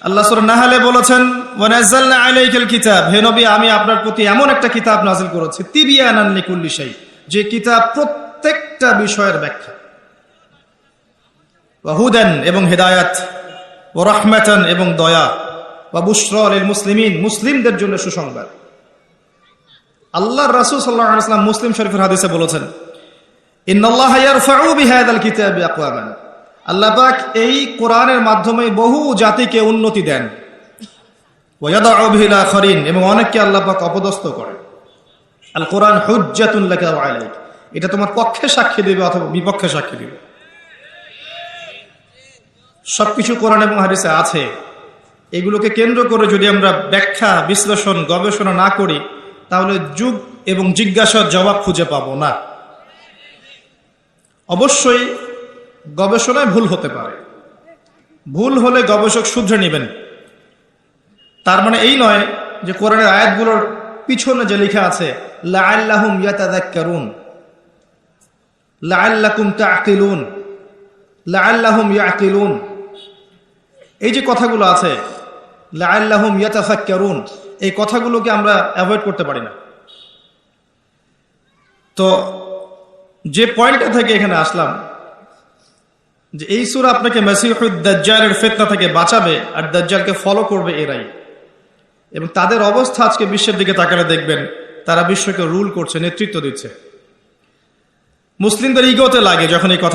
আল্লাহ সুর নাহালে বলেছেন কিতাব। হে নবী, আমি আপনার প্রতি এমন একটা কিতাব নাজিল করেছি, তিবিয়ানান যে কিতাব প্রত্যেকটা বিষয়ের ব্যাখ্যা। এবং হেদায়াত ও এবং দয়া বা বুশরল মুসলিমিন, মুসলিমদের জন্য সুসংবাদ। আল্লাহ রাসূল সাল্লাল্লাহু মুসলিম শরীফের হাদিসে বলেছেন, ইন্নাল্লাহ ইয়ারফাউ আল্লাহ পাক এই কোরআনের মাধ্যমে বহু জাতিকে উন্নতি দেন। এবং অনেককে আল্লাহ পাক অপদস্থ করেন। আল কোরআন আলাইক। এটা তোমার পক্ষে সাক্ষী দেবে অথবা বিপক্ষে সাক্ষী দেবে। সবকিছু কোরআন এবং হাদিসে আছে। এগুলোকে কেন্দ্র করে যদি আমরা ব্যাখ্যা, বিশ্লেষণ, গবেষণা না করি, তাহলে যুগ এবং জিজ্ঞাসার জবাব খুঁজে পাবো না। অবশ্যই গবেষণায় ভুল হতে পারে। ভুল হলে গবেষক শুধরে নেবেন। তার মানে এই নয় যে কোরআনের আয়াতগুলোর পিছনে যে লেখা আছে এই যে কথাগুলো আছে এই কথাগুলোকে আমরা অ্যাভয়েড করতে পারি না। তো যে পয়েন্টটা থেকে এখানে আসলাম যে এই সুরা আপনাকে দাজ্জালের ফেতনা থেকে বাঁচাবে আর দাজ্জালকে ফলো করবে এরাই। এবং তাদের অবস্থা আজকে বিশ্বের দিকে তাকালে দেখবেন, তারা বিশ্বকে রুল করছে, নেতৃত্ব দিচ্ছে। মুসলিমদের ইগোতে লাগে যখন এই কথা